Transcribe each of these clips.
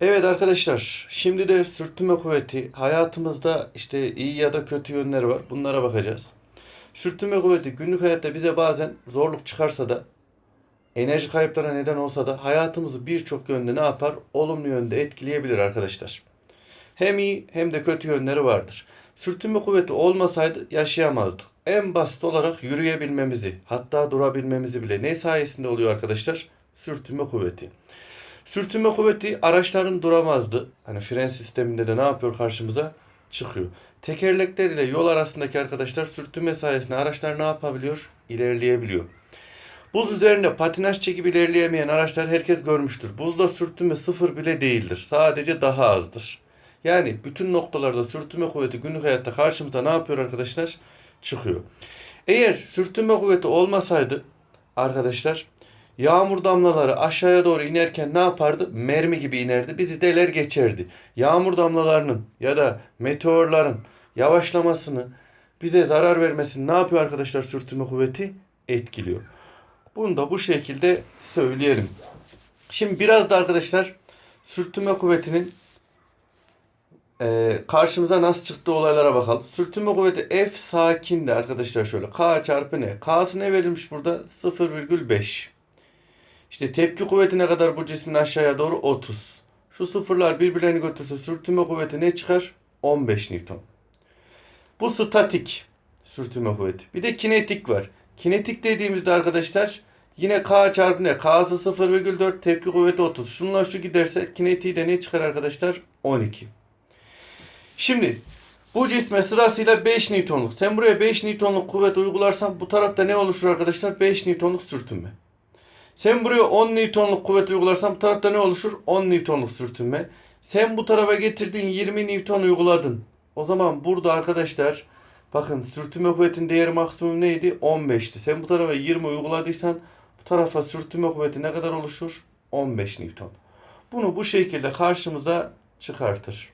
Evet arkadaşlar, şimdi de sürtünme kuvveti hayatımızda işte iyi ya da kötü yönleri var. Bunlara bakacağız. Sürtünme kuvveti günlük hayatta bize bazen zorluk çıkarsa da enerji kayıplarına neden olsa da hayatımızı birçok yönde ne yapar? Olumlu yönde etkileyebilir arkadaşlar. Hem iyi hem de kötü yönleri vardır. Sürtünme kuvveti olmasaydı yaşayamazdık. En basit olarak yürüyebilmemizi, hatta durabilmemizi bile ne sayesinde oluyor arkadaşlar? Sürtünme kuvveti. Sürtünme kuvveti araçların duramazdı. Hani fren sisteminde de ne yapıyor karşımıza? Çıkıyor. Tekerlekler ile yol arasındaki arkadaşlar sürtünme sayesinde araçlar ne yapabiliyor? İlerleyebiliyor. Buz üzerinde patinaj çekip ilerleyemeyen araçlar herkes görmüştür. Buzda sürtünme sıfır bile değildir. Sadece daha azdır. Yani bütün noktalarda sürtünme kuvveti günlük hayatta karşımıza ne yapıyor arkadaşlar? Çıkıyor. Eğer sürtünme kuvveti olmasaydı arkadaşlar Yağmur damlaları aşağıya doğru inerken ne yapardı? Mermi gibi inerdi. Bizi deler geçerdi. Yağmur damlalarının ya da meteorların yavaşlamasını, bize zarar vermesini ne yapıyor arkadaşlar sürtünme kuvveti? Etkiliyor. Bunu da bu şekilde söyleyelim. Şimdi biraz da arkadaşlar sürtünme kuvvetinin e, karşımıza nasıl çıktığı olaylara bakalım. Sürtünme kuvveti F sakinde arkadaşlar şöyle. K çarpı ne? K'sı ne verilmiş burada? 0,5. İşte tepki kuvveti ne kadar bu cismin aşağıya doğru? 30. Şu sıfırlar birbirlerini götürse sürtünme kuvveti ne çıkar? 15 Newton. Bu statik sürtünme kuvveti. Bir de kinetik var. Kinetik dediğimizde arkadaşlar yine K çarpı ne? K'sı 0,4 tepki kuvveti 30. Şunlar şu giderse kinetiği de ne çıkar arkadaşlar? 12. Şimdi bu cisme sırasıyla 5 Newton'luk. Sen buraya 5 Newton'luk kuvvet uygularsan bu tarafta ne oluşur arkadaşlar? 5 Newton'luk sürtünme. Sen buraya 10 Newton'luk kuvvet uygularsan bu tarafta ne oluşur? 10 Newton'luk sürtünme. Sen bu tarafa getirdin 20 Newton uyguladın. O zaman burada arkadaşlar bakın sürtünme kuvvetin değeri maksimum neydi? 15'ti. Sen bu tarafa 20 uyguladıysan bu tarafa sürtünme kuvveti ne kadar oluşur? 15 Newton. Bunu bu şekilde karşımıza çıkartır.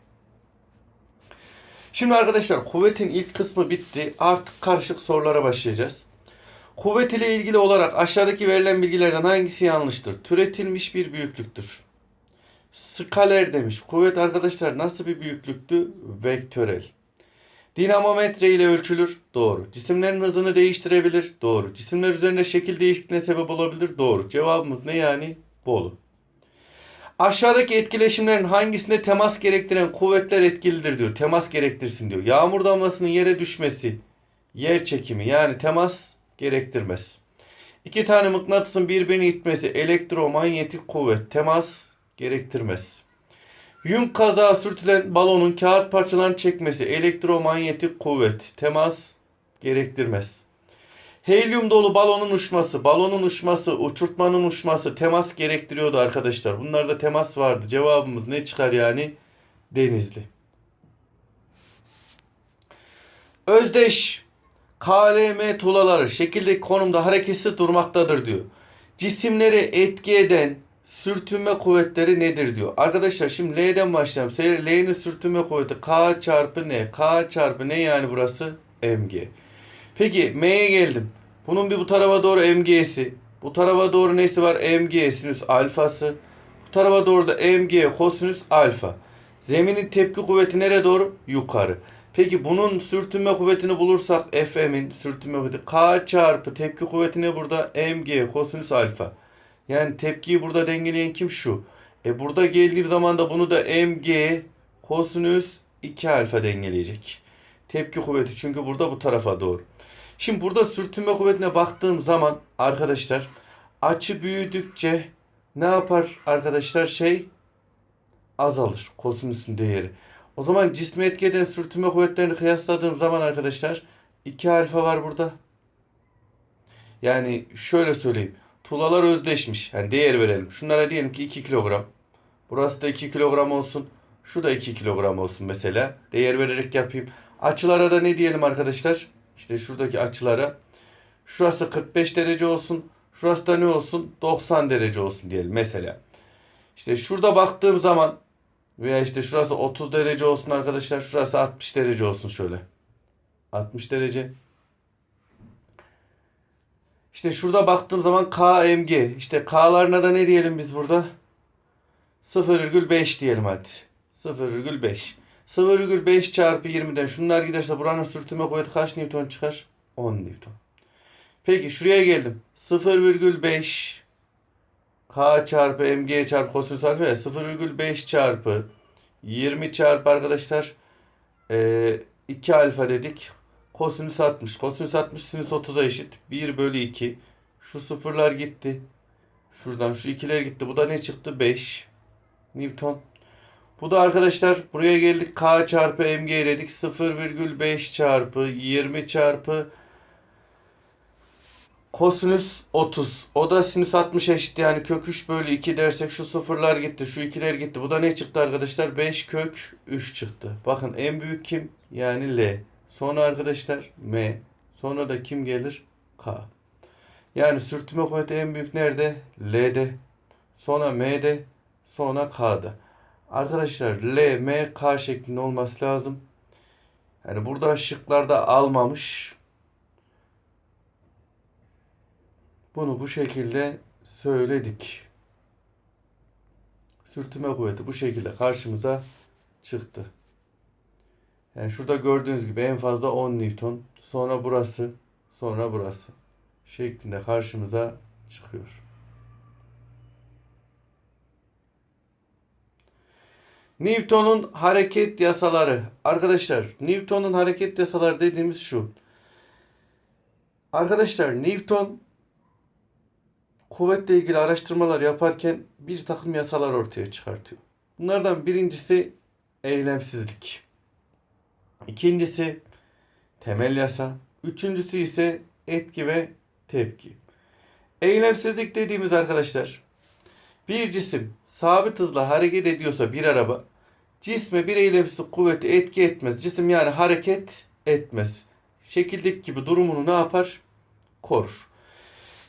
Şimdi arkadaşlar kuvvetin ilk kısmı bitti. Artık karışık sorulara başlayacağız. Kuvvet ile ilgili olarak aşağıdaki verilen bilgilerden hangisi yanlıştır? Türetilmiş bir büyüklüktür. Skaler demiş. Kuvvet arkadaşlar nasıl bir büyüklüktü? Vektörel. Dinamometre ile ölçülür. Doğru. Cisimlerin hızını değiştirebilir. Doğru. Cisimler üzerinde şekil değişikliğine sebep olabilir. Doğru. Cevabımız ne yani? Bolu. Aşağıdaki etkileşimlerin hangisinde temas gerektiren kuvvetler etkilidir diyor. Temas gerektirsin diyor. Yağmur damlasının yere düşmesi, yer çekimi yani temas gerektirmez. İki tane mıknatısın birbirini itmesi elektromanyetik kuvvet temas gerektirmez. Yün kazağa sürtülen balonun kağıt parçalarını çekmesi elektromanyetik kuvvet temas gerektirmez. Helyum dolu balonun uçması, balonun uçması, uçurtmanın uçması temas gerektiriyordu arkadaşlar. Bunlarda temas vardı. Cevabımız ne çıkar yani? Denizli. Özdeş KLM tuğlaları şekildeki konumda hareketsiz durmaktadır diyor. Cisimleri etki eden sürtünme kuvvetleri nedir diyor. Arkadaşlar şimdi L'den başlayalım. L'nin sürtünme kuvveti K çarpı ne? K çarpı ne yani burası? mg. Peki M'ye geldim. Bunun bir bu tarafa doğru mg'si. Bu tarafa doğru nesi var? mg sinüs alfası. Bu tarafa doğru da mg kosinüs alfa. Zeminin tepki kuvveti nereye doğru? Yukarı. Peki bunun sürtünme kuvvetini bulursak Fm'in sürtünme kuvveti K çarpı tepki kuvveti ne burada? mg kosinüs alfa. Yani tepkiyi burada dengeleyen kim şu? E burada geldiğim zaman da bunu da mg kosinüs 2 alfa dengeleyecek. Tepki kuvveti çünkü burada bu tarafa doğru. Şimdi burada sürtünme kuvvetine baktığım zaman arkadaşlar açı büyüdükçe ne yapar arkadaşlar şey azalır kosinüsün değeri. O zaman cisme etki eden sürtünme kuvvetlerini kıyasladığım zaman arkadaşlar 2 alfa var burada. Yani şöyle söyleyeyim. Tuğlalar özdeşmiş. Yani değer verelim. Şunlara diyelim ki 2 kilogram. Burası da 2 kilogram olsun. Şu da 2 kilogram olsun mesela. Değer vererek yapayım. Açılara da ne diyelim arkadaşlar? İşte şuradaki açılara. Şurası 45 derece olsun. Şurası da ne olsun? 90 derece olsun diyelim mesela. İşte şurada baktığım zaman veya işte şurası 30 derece olsun arkadaşlar. Şurası 60 derece olsun şöyle. 60 derece. İşte şurada baktığım zaman KMG. İşte K'larına da ne diyelim biz burada? 0,5 diyelim hadi. 0,5. 0,5 çarpı 20'den şunlar giderse buranın sürtünme kuvveti kaç Newton çıkar? 10 Newton. Peki şuraya geldim. 0,5 K çarpı mg çarpı kosinüs alfa ya 0,5 çarpı 20 çarpı arkadaşlar e, 2 alfa dedik. Kosinüs 60. Kosinüs 60 sinüs 30'a eşit. 1 bölü 2. Şu sıfırlar gitti. Şuradan şu ikiler gitti. Bu da ne çıktı? 5 Newton. Bu da arkadaşlar buraya geldik. K çarpı mg dedik. 0,5 çarpı 20 çarpı kosinüs 30. O da sinüs 60 eşit yani kök 3 bölü 2 dersek şu sıfırlar gitti. Şu ikiler gitti. Bu da ne çıktı arkadaşlar? 5 kök 3 çıktı. Bakın en büyük kim? Yani L. Sonra arkadaşlar M. Sonra da kim gelir? K. Yani sürtünme kuvveti en büyük nerede? L'de. Sonra M'de. Sonra K'da. Arkadaşlar L, M, K şeklinde olması lazım. Yani burada şıklarda almamış. Bunu bu şekilde söyledik. Sürtünme kuvveti bu şekilde karşımıza çıktı. Yani şurada gördüğünüz gibi en fazla 10 Newton. Sonra burası, sonra burası şeklinde karşımıza çıkıyor. Newton'un hareket yasaları. Arkadaşlar, Newton'un hareket yasaları dediğimiz şu. Arkadaşlar, Newton kuvvetle ilgili araştırmalar yaparken bir takım yasalar ortaya çıkartıyor. Bunlardan birincisi eylemsizlik. İkincisi temel yasa. Üçüncüsü ise etki ve tepki. Eylemsizlik dediğimiz arkadaşlar bir cisim sabit hızla hareket ediyorsa bir araba cisme bir eylemsiz kuvveti etki etmez. Cisim yani hareket etmez. Şekildeki gibi durumunu ne yapar? Korur.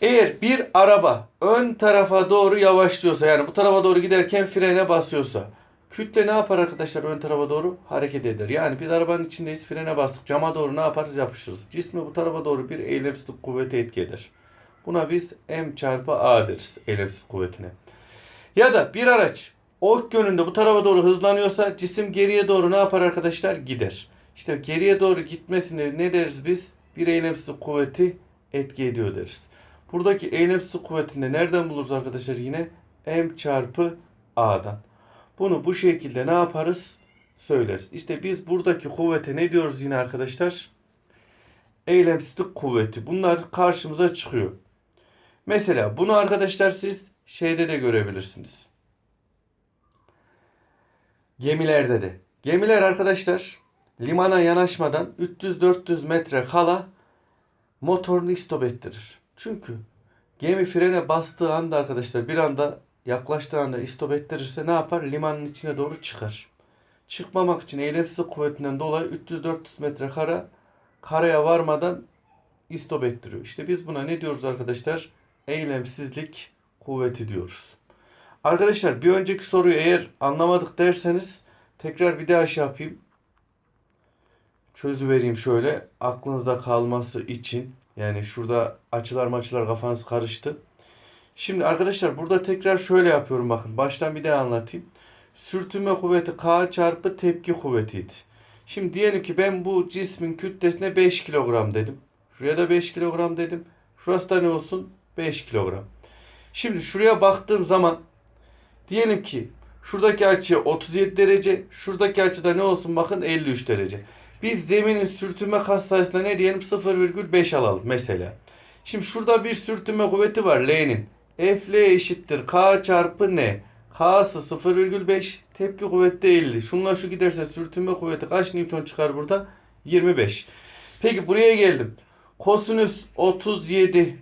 Eğer bir araba ön tarafa doğru yavaşlıyorsa yani bu tarafa doğru giderken frene basıyorsa kütle ne yapar arkadaşlar ön tarafa doğru hareket eder. Yani biz arabanın içindeyiz frene bastık cama doğru ne yaparız yapışırız. Cisme bu tarafa doğru bir eylemsiz kuvveti etki eder. Buna biz M çarpı A deriz eylemsiz kuvvetine. Ya da bir araç ok yönünde bu tarafa doğru hızlanıyorsa cisim geriye doğru ne yapar arkadaşlar? Gider. İşte geriye doğru gitmesine ne deriz biz? Bir eylemsiz kuvveti etki ediyor deriz. Buradaki eylemsiz kuvvetini de nereden buluruz arkadaşlar yine? M çarpı A'dan. Bunu bu şekilde ne yaparız? Söyleriz. İşte biz buradaki kuvvete ne diyoruz yine arkadaşlar? Eylemsizlik kuvveti. Bunlar karşımıza çıkıyor. Mesela bunu arkadaşlar siz şeyde de görebilirsiniz. Gemilerde de. Gemiler arkadaşlar limana yanaşmadan 300-400 metre kala motorunu istop ettirir. Çünkü gemi frene bastığı anda arkadaşlar bir anda yaklaştığı anda istop ettirirse ne yapar? Limanın içine doğru çıkar. Çıkmamak için eylemsiz kuvvetinden dolayı 300-400 metre kara karaya varmadan istop ettiriyor. İşte biz buna ne diyoruz arkadaşlar? Eylemsizlik kuvveti diyoruz. Arkadaşlar bir önceki soruyu eğer anlamadık derseniz tekrar bir daha şey yapayım. Çözü vereyim şöyle aklınızda kalması için. Yani şurada açılar maçılar kafanız karıştı. Şimdi arkadaşlar burada tekrar şöyle yapıyorum bakın. Baştan bir daha anlatayım. Sürtünme kuvveti K çarpı tepki kuvvetiydi. Şimdi diyelim ki ben bu cismin kütlesine 5 kilogram dedim. Şuraya da 5 kilogram dedim. Şurası da ne olsun? 5 kilogram. Şimdi şuraya baktığım zaman diyelim ki şuradaki açı 37 derece, şuradaki açıda ne olsun bakın 53 derece. Biz zeminin sürtünme katsayısına ne diyelim 0,5 alalım mesela. Şimdi şurada bir sürtünme kuvveti var L'nin. F L eşittir K çarpı N. K'sı 0,5 tepki kuvveti de 50. Şunlar şu giderse sürtünme kuvveti kaç Newton çıkar burada? 25. Peki buraya geldim. Kosinüs 37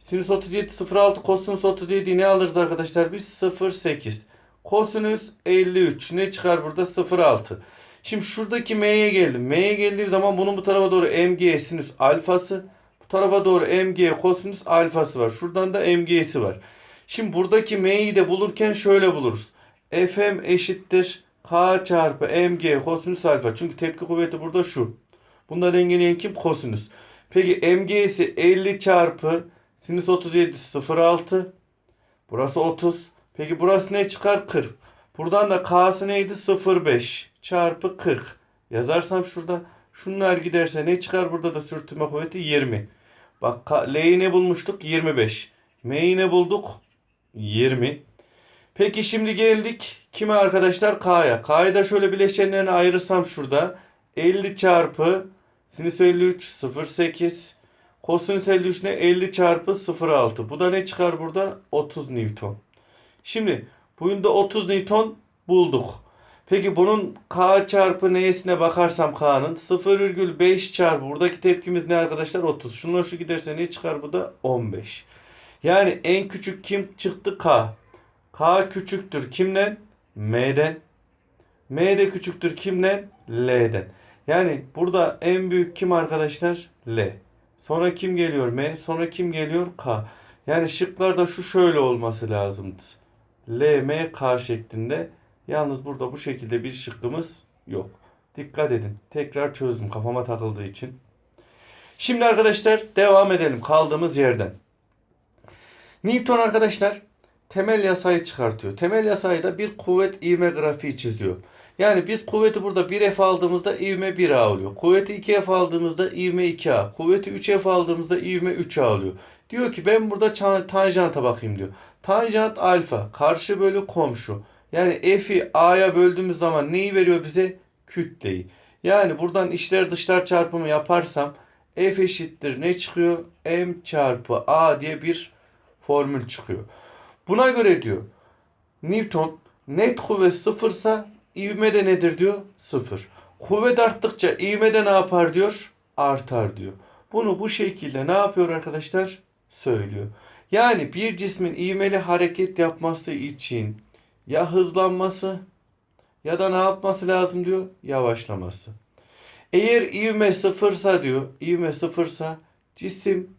Sinüs 37 0.6 kosinüs 37 ne alırız arkadaşlar biz? 0.8. Kosinüs 53 ne çıkar burada? 0.6. Şimdi şuradaki m'ye geldim. M'ye geldiğim zaman bunun bu tarafa doğru mg sinüs alfası. Bu tarafa doğru mg kosinüs alfası var. Şuradan da mg'si var. Şimdi buradaki m'yi de bulurken şöyle buluruz. fm eşittir k çarpı mg kosinüs alfa. Çünkü tepki kuvveti burada şu. Bunda dengeleyen kim? Kosinüs. Peki mg'si 50 çarpı Sinüs 37 0.6. Burası 30. Peki burası ne çıkar? 40. Buradan da K'sı neydi? 0,5 çarpı 40. Yazarsam şurada şunlar giderse ne çıkar? Burada da sürtünme kuvveti 20. Bak L'yi ne bulmuştuk? 25. M'yi ne bulduk? 20. Peki şimdi geldik kime arkadaşlar? K'ya. K'yı da şöyle bileşenlerine ayırırsam şurada 50 çarpı sinüs 53 0,8 kosinüs 53 ne? 50 çarpı 0,6. Bu da ne çıkar burada? 30 Newton. Şimdi bugün de 30 Newton bulduk. Peki bunun K çarpı neyesine bakarsam K'nın 0,5 çarpı buradaki tepkimiz ne arkadaşlar? 30. Şunlar şu giderse ne çıkar bu da 15. Yani en küçük kim çıktı? K. K küçüktür kimden? M'den. M de küçüktür kimden? L'den. Yani burada en büyük kim arkadaşlar? L. Sonra kim geliyor? M. Sonra kim geliyor? K. Yani şıklarda şu şöyle olması lazımdı. L, M, K şeklinde. Yalnız burada bu şekilde bir şıkkımız yok. Dikkat edin. Tekrar çözdüm kafama takıldığı için. Şimdi arkadaşlar devam edelim kaldığımız yerden. Newton arkadaşlar temel yasayı çıkartıyor. Temel yasayı da bir kuvvet ivme grafiği çiziyor. Yani biz kuvveti burada 1F aldığımızda ivme 1A oluyor. Kuvveti 2F aldığımızda ivme 2A. Kuvveti 3F aldığımızda ivme 3A oluyor. Diyor ki ben burada tanjanta bakayım diyor. Tanjant alfa karşı bölü komşu. Yani F'i A'ya böldüğümüz zaman neyi veriyor bize? Kütleyi. Yani buradan içler dışlar çarpımı yaparsam F eşittir ne çıkıyor? M çarpı A diye bir formül çıkıyor. Buna göre diyor Newton net kuvvet sıfırsa ivme de nedir diyor? Sıfır. Kuvvet arttıkça ivme de ne yapar diyor? Artar diyor. Bunu bu şekilde ne yapıyor arkadaşlar? Söylüyor. Yani bir cismin ivmeli hareket yapması için ya hızlanması ya da ne yapması lazım diyor? Yavaşlaması. Eğer ivme sıfırsa diyor, ivme sıfırsa cisim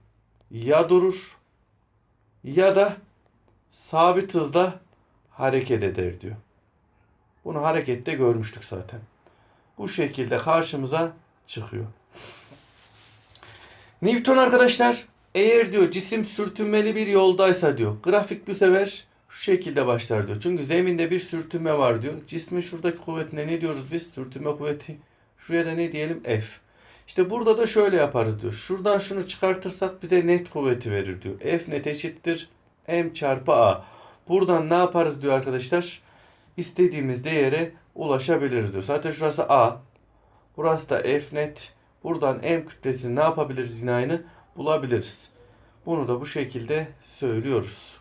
ya durur ya da sabit hızla hareket eder diyor. Bunu harekette görmüştük zaten. Bu şekilde karşımıza çıkıyor. Newton arkadaşlar eğer diyor cisim sürtünmeli bir yoldaysa diyor. Grafik bu sefer şu şekilde başlar diyor. Çünkü zeminde bir sürtünme var diyor. Cismin şuradaki kuvvetine ne diyoruz biz? Sürtünme kuvveti. Şuraya da ne diyelim? F. İşte burada da şöyle yaparız diyor. Şuradan şunu çıkartırsak bize net kuvveti verir diyor. F net eşittir M çarpı A. Buradan ne yaparız diyor arkadaşlar? İstediğimiz değere ulaşabiliriz diyor. Zaten şurası A. Burası da F net. Buradan M kütlesini ne yapabiliriz yine aynı? Bulabiliriz. Bunu da bu şekilde söylüyoruz.